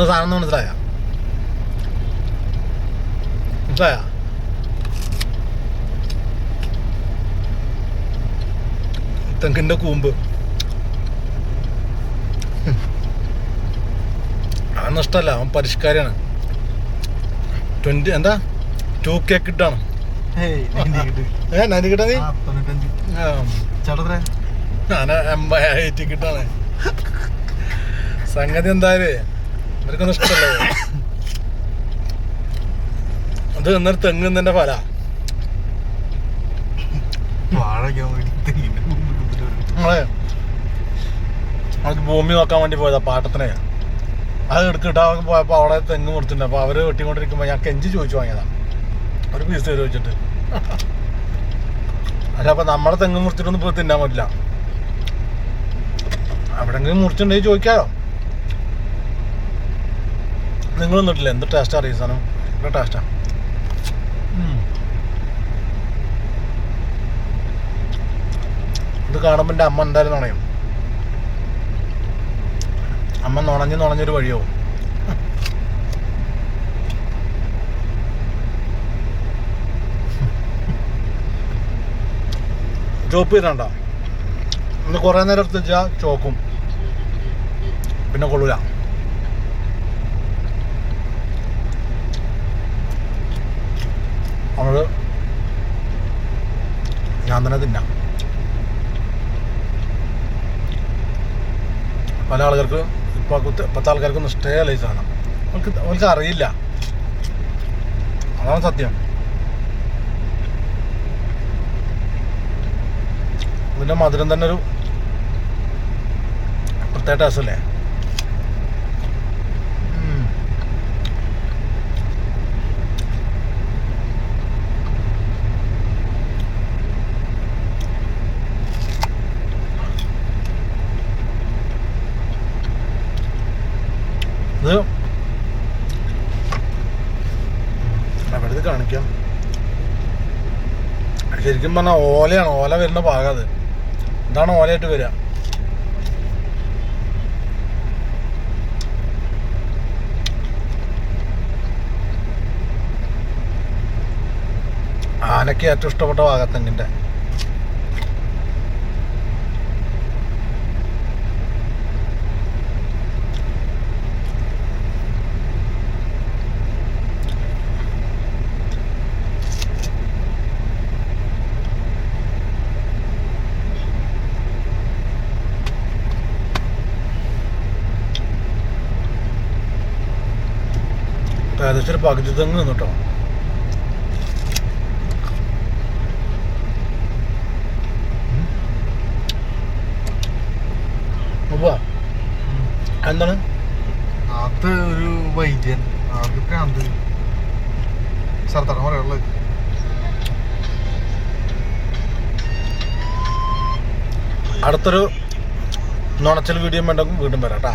എന്താ സാധനം മനസ്സിലായ. മനസ്സിലായ? തെങ്ങിന്റെ കൂമ്പ്. അതൊന്നും ഇഷ്ടമല്ല അവൻ പരിഷ്കാരിയാണ്. ട്വന്റി എന്താ? ടു കെ കിട്ടാണ്. ഏ കിട്ടാ. നീ? ഞാൻ എൺപത് കിട്ടാണ്. സംഗതി എന്തായാലും ഇവർക്കൊന്നും നഷ്ടമല്ലേ അത് എന്നൊരു തെങ്ങ് തന്നെ ഫല. നമ്മളെ നമുക്ക് ഭൂമി നോക്കാൻ വേണ്ടി പോയതാ പാട്ടത്തിനെ. അത് എടുക്കിട്ട് അവർക്ക് പോയപ്പോൾ അവിടെ തെങ്ങ് മുറിച്ചിട്ടുണ്ട്. അപ്പോൾ അവർ വെട്ടിക്കൊണ്ടിരിക്കുമ്പോൾ ഞാൻ കെഞ്ചി ചോദിച്ചു വാങ്ങിയതാ. ഒരു പീസ് തരും വെച്ചിട്ട് അല്ല അപ്പോൾ നമ്മുടെ തെങ്ങ് മുറിച്ചിട്ടൊന്നും പോയി തിന്നാൻ പറ്റില്ല. എവിടെങ്കിലും മുറിച്ചിട്ടുണ്ടെങ്കിൽ ചോദിക്കാമോ നിങ്ങൾ ഇട്ടില്ല എന്ത് ടേസ്റ്റാ അറിയാം സാധനം? നല്ല ടേസ്റ്റാ ഇത് കാണുമ്പോൾ എന്റെ അമ്മ എന്തായാലും നുണയും. അമ്മ നുണഞ്ഞ് നുണഞ്ഞൊരു വഴിയാവും. ചോപ്പ് ചെയ്തണ്ട? ഒന്ന് കുറേ നേരം എടുത്ത് വെച്ചാൽ ചോക്കും. പിന്നെ കൊള്ളൂല. അവൾ ഞാൻ തന്നെ തിന്നാം. പല ആൾക്കാർക്ക് ഇപ്പോൾ കുത്ത് പത്ത് ആൾക്കാർക്കൊന്നും സ്റ്റേ ഈ സാധനം. അവർക്ക് അവർക്ക് അറിയില്ല. അതാണ് സത്യം. ഇതിന്റെ മധുരം തന്നെ ഒരു പ്രത്യേക ടേസ്റ്റ് ഇത് കാണിക്കാം. ശരിക്കും പറഞ്ഞാൽ ഓലയാണ്. ഓല വരുന്ന ഭാഗം അത്. ഇതാണ് ഓലയായിട്ട് വരിക ആനയ്ക്ക് ഏറ്റവും ഇഷ്ടപ്പെട്ട ഭാഗം ഏകദേശം ഒരു പകുതി തെങ്ങ് നിന്നു കേട്ടോ. ഉവ്വ. എന്താണ്? അത് ഒരു വൈദ്യൻ. ആൾക്ക് ഭ്രാന്ത് പറയാനുള്ളത്. അടുത്തൊരു നുണച്ചൽ വീഡിയോ വേണ്ടെങ്കിൽ വീണ്ടും വരാം കേട്ടാ.